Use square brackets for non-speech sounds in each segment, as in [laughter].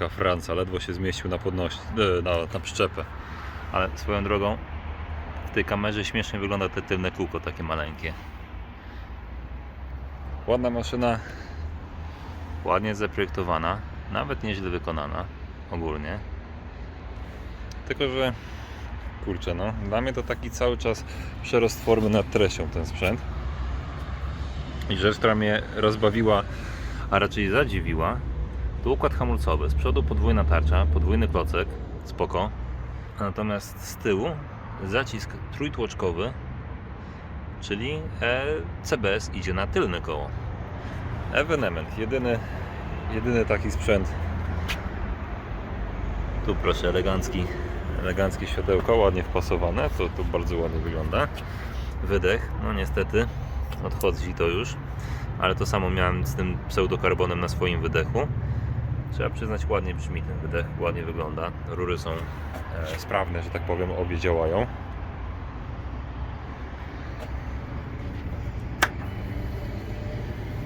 Jaka Franca, ledwo się zmieścił na podnoś, e, na, na przyczepę. Ale swoją drogą w tej kamerze śmiesznie wygląda te tylne kółko, takie maleńkie. Ładna maszyna, ładnie zaprojektowana, nawet nieźle wykonana ogólnie. Tylko, że kurczę, no, dla mnie to taki cały czas przerost formy nad treścią ten sprzęt. I rzecz, która mnie rozbawiła, a raczej zadziwiła, to układ hamulcowy. Z przodu podwójna tarcza, podwójny klocek, spoko. Natomiast z tyłu zacisk trójtłoczkowy, czyli e, CBS idzie na tylne koło. Evenement, jedyny, jedyny taki sprzęt. Tu proszę, elegancki, eleganckie światełko, ładnie wpasowane, to, to bardzo ładnie wygląda. Wydech, no niestety odchodzi to już, ale to samo miałem z tym pseudokarbonem na swoim wydechu. Trzeba przyznać, ładnie brzmi ten wydech, ładnie wygląda. Rury są e, sprawne, że tak powiem, obie działają.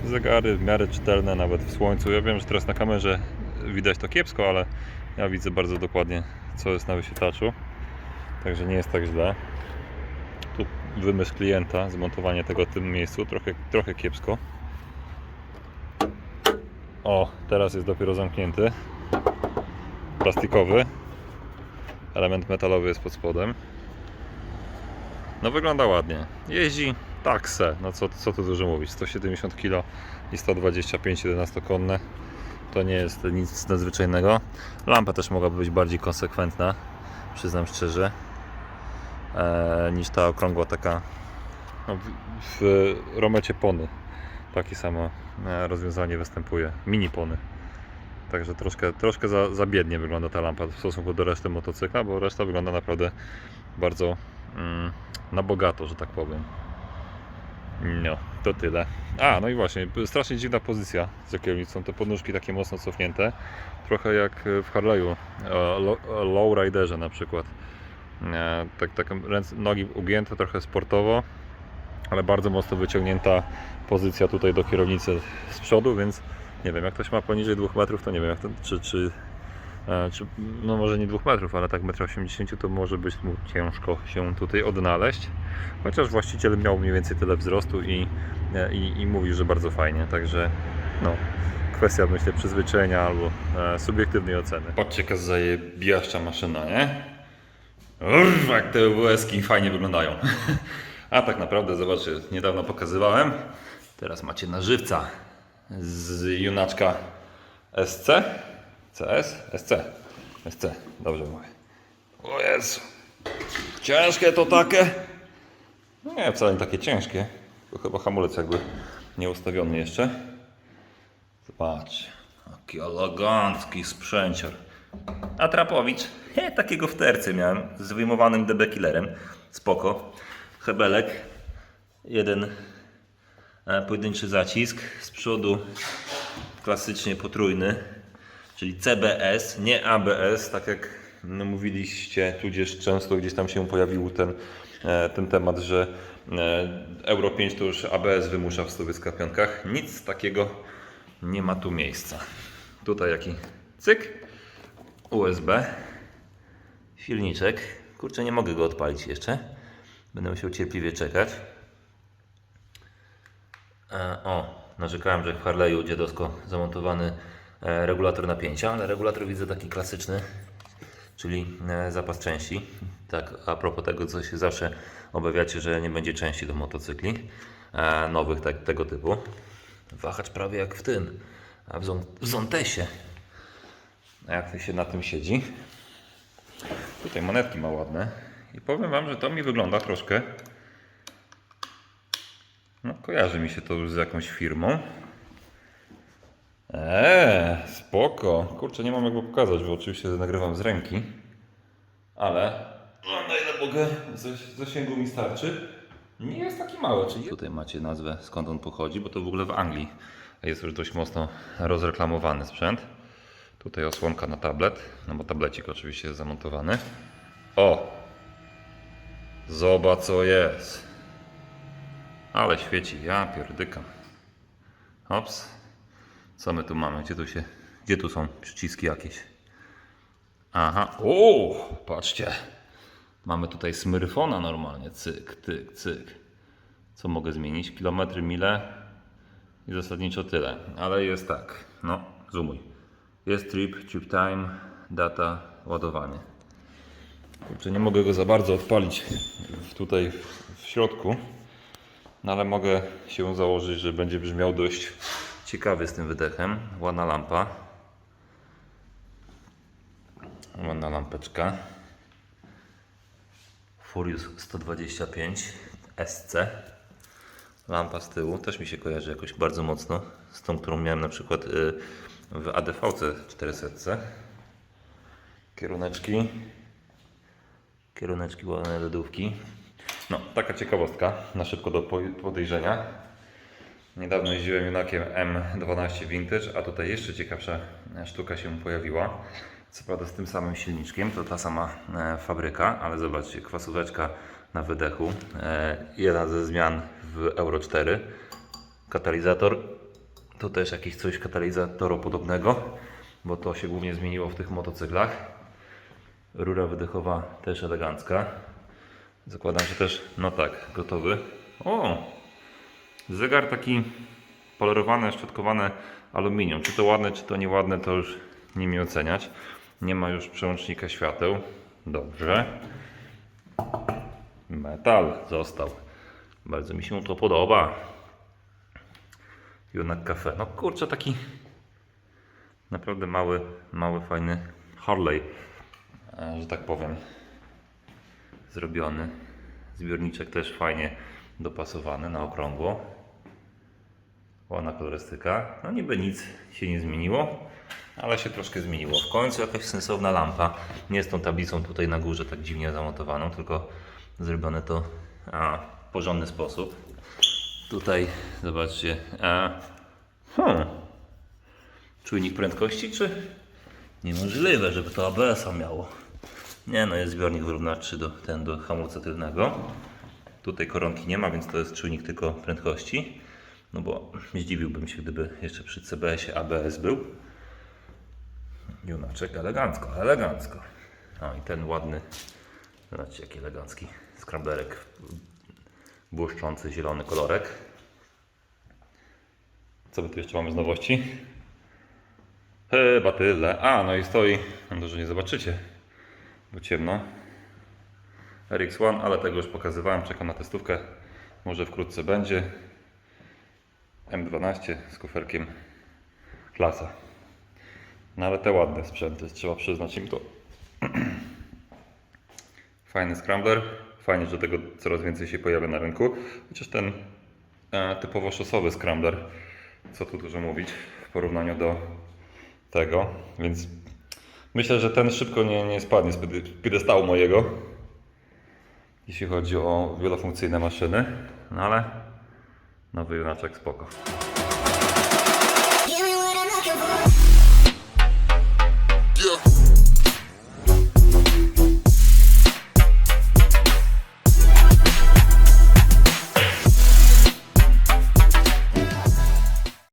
Zegary w miarę czytelne, nawet w słońcu. Ja wiem, że teraz na kamerze widać to kiepsko, ale ja widzę bardzo dokładnie, co jest na wyświetlaczu. Także nie jest tak źle. Tu wymysł klienta, zmontowanie tego w tym miejscu, trochę, trochę kiepsko. O, teraz jest dopiero zamknięty. Plastikowy. Element metalowy jest pod spodem. No wygląda ładnie. Jeździ takse, no co, co tu dużo mówić. 170 kg i 125 11-konne. To nie jest nic nadzwyczajnego. Lampa też mogłaby być bardziej konsekwentna, przyznam szczerze, e, niż ta okrągła taka no, w, w Romecie Pony. Takie samo rozwiązanie występuje. Mini Pony. Także troszkę, troszkę za, za biednie wygląda ta lampa w stosunku do reszty motocykla, bo reszta wygląda naprawdę bardzo mm, na bogato, że tak powiem. No, to tyle. A, no i właśnie, strasznie dziwna pozycja za kierownicą. Te podnóżki takie mocno cofnięte. Trochę jak w Harley'u, e, lo- lowriderze na przykład. E, Tak, tak ręce, nogi ugięte, trochę sportowo, ale bardzo mocno wyciągnięta pozycja tutaj do kierownicy z przodu, więc nie wiem, jak ktoś ma poniżej 2 metrów, to nie wiem, to, czy, czy, e, czy, no może nie 2 metrów, ale tak 1,80 m to może być mu ciężko się tutaj odnaleźć. Chociaż właściciel miał mniej więcej tyle wzrostu i, e, i, i że bardzo fajnie, także no, kwestia myślę przyzwyczajenia albo e, subiektywnej oceny. Patrzcie, jaka zajebiaszcza maszyna, nie? Urr, jak te USki fajnie wyglądają. [laughs] A tak naprawdę, zobaczcie, niedawno pokazywałem. Teraz macie na żywca z junaczka SC. CS? SC. SC. Dobrze mówię. O Jezu. Ciężkie to takie? No nie, wcale nie takie ciężkie. Chyba hamulec jakby nie ustawiony jeszcze. Zobacz. Jaki elegancki sprzęcior. A Trapowicz? He, takiego w tercy miałem z wyjmowanym DB killerem. Spoko. Hebelek. Jeden e, pojedynczy zacisk. Z przodu klasycznie potrójny, czyli CBS, nie ABS, tak jak mówiliście, tudzież często gdzieś tam się pojawił ten, e, ten temat, że e, Euro 5 to już ABS wymusza w 125. Nic takiego nie ma tu miejsca. Tutaj jaki cyk, USB, silniczek. Kurczę, nie mogę go odpalić jeszcze. Będę musiał cierpliwie czekać. E, O, narzekałem, że w Harley'u dziadowsko zamontowany e, regulator napięcia, ale regulator widzę taki klasyczny, czyli e, zapas części. Tak, a propos tego, co się zawsze obawiacie, że nie będzie części do motocykli nowych tak, tego typu. Wahacz prawie jak w tym, a w, Zon- w Zontesie. A jak się na tym siedzi? Tutaj monetki ma ładne. I powiem Wam, że to mi wygląda troszkę no, kojarzy mi się to już z jakąś firmą. Eee, spoko. Kurczę, nie mam jak go pokazać, bo oczywiście nagrywam z ręki. Ale no, na ile mogę, zas- zasięgu mi starczy. Nie jest taki mały. Czyli... Tutaj macie nazwę, skąd on pochodzi, bo to w ogóle w Anglii jest już dość mocno rozreklamowany sprzęt. Tutaj osłonka na tablet, no bo tablecik oczywiście jest zamontowany. O! Zobacz co jest. Ale świeci, ja pierdykam. Hops. Co my tu mamy? Gdzie tu się Gdzie tu są przyciski jakieś? Aha, o, patrzcie. Mamy tutaj smyrfona normalnie, cyk, tyk, cyk. Co mogę zmienić? Kilometry, mile i zasadniczo tyle. Ale jest tak, no, zoomuj. Jest trip, trip time, data, ładowanie. Kurczę, nie mogę go za bardzo odpalić tutaj w- środku, no ale mogę się założyć, że będzie brzmiał dość ciekawie z tym wydechem. Ładna lampa. Ładna lampeczka. Furious 125 SC. Lampa z tyłu też mi się kojarzy jakoś bardzo mocno z tą, którą miałem na przykład y, w ADV-ce 400. Kieruneczki. Kieruneczki ładne lodówki. No, taka ciekawostka na szybko do po- podejrzenia. Niedawno jeździłem Junakiem M12 Vintage, a tutaj jeszcze ciekawsza e, sztuka się pojawiła. Co prawda z tym samym silniczkiem, to ta sama e, fabryka, ale zobaczcie, kwasóweczka na wydechu. E, jedna ze zmian w Euro 4. Katalizator. To też jakieś coś katalizatoropodobnego, bo to się głównie zmieniło w tych motocyklach. Rura wydechowa też elegancka. Zakładam, że też, no tak, gotowy. O! Zegar taki polerowane, szczotkowane aluminium. Czy to ładne, czy to nieładne, to już nie mi oceniać. Nie ma już przełącznika świateł. Dobrze. Metal został. Bardzo mi się to podoba. Junak Cafe. No kurczę, taki naprawdę mały, mały, fajny Harley, e, że tak powiem, zrobiony. Zbiorniczek też fajnie dopasowany na okrągło. Ładna kolorystyka. No niby nic się nie zmieniło, ale się troszkę zmieniło. W końcu jakaś sensowna lampa. Nie z tą tablicą tutaj na górze tak dziwnie zamontowaną, tylko zrobione to a, w porządny sposób. Tutaj zobaczcie. A, hmm. Czujnik prędkości, czy niemożliwe, żeby to ABS-a miało? Nie no, jest zbiornik wyrównawczy do, ten do hamulca tylnego. Tutaj koronki nie ma, więc to jest czujnik tylko prędkości. No bo zdziwiłbym się, gdyby jeszcze przy CBS-ie ABS był. Junaczek elegancko, elegancko. No i ten ładny, zobaczcie jaki elegancki skramblerek, błyszczący zielony kolorek. Co my tu jeszcze mamy z nowości? Chyba tyle. A, no i stoi, nadzieję, że nie zobaczycie, bo ciemno. RX1, ale tego już pokazywałem, czekam na testówkę. Może wkrótce będzie. M12 z kuferkiem klasa. No ale te ładne sprzęty, trzeba przyznać im to. [clears throat] Fajny scrambler. Fajnie, że tego coraz więcej się pojawia na rynku. Chociaż ten e, typowo szosowy scrambler, co tu dużo mówić w porównaniu do tego, więc Myślę, że ten szybko nie, nie spadnie z piedestału mojego, jeśli chodzi o wielofunkcyjne maszyny, no ale nowy junaczek spoko. Yeah.